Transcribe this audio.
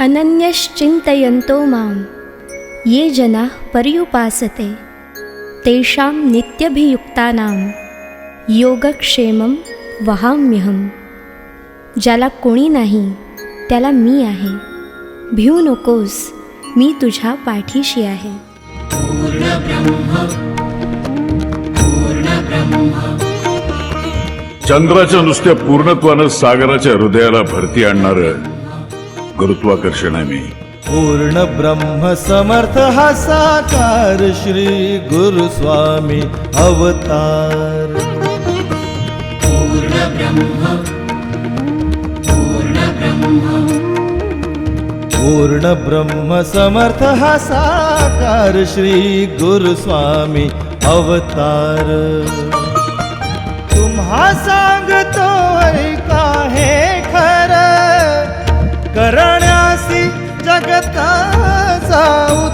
अनन्यश्चिन्तयन्तो मां ये जनाः पर्युपासते तेषां नित्यभियुक्तानां योगक्षेमं वहाम्यहम ज्याला कोणी नाही त्याला मी आहे। भिऊ नकोस मी तुझ्या पाठीशी आहे। चंद्राच्या नुसत्या पूर्णत्वानं सागराच्या हृदयाला भरती आणणार गुरुत्वाकर्षण आहे मी. पूर्ण ब्रह्म समर्थ हा साकार श्री गुरु स्वामी अवतार. पूर्ण ब्रह्म समर्थ हा साकार श्री गुरु स्वामी अवतार. हा सांगतो ऐका हे खर? करण्यासी जगता जाऊ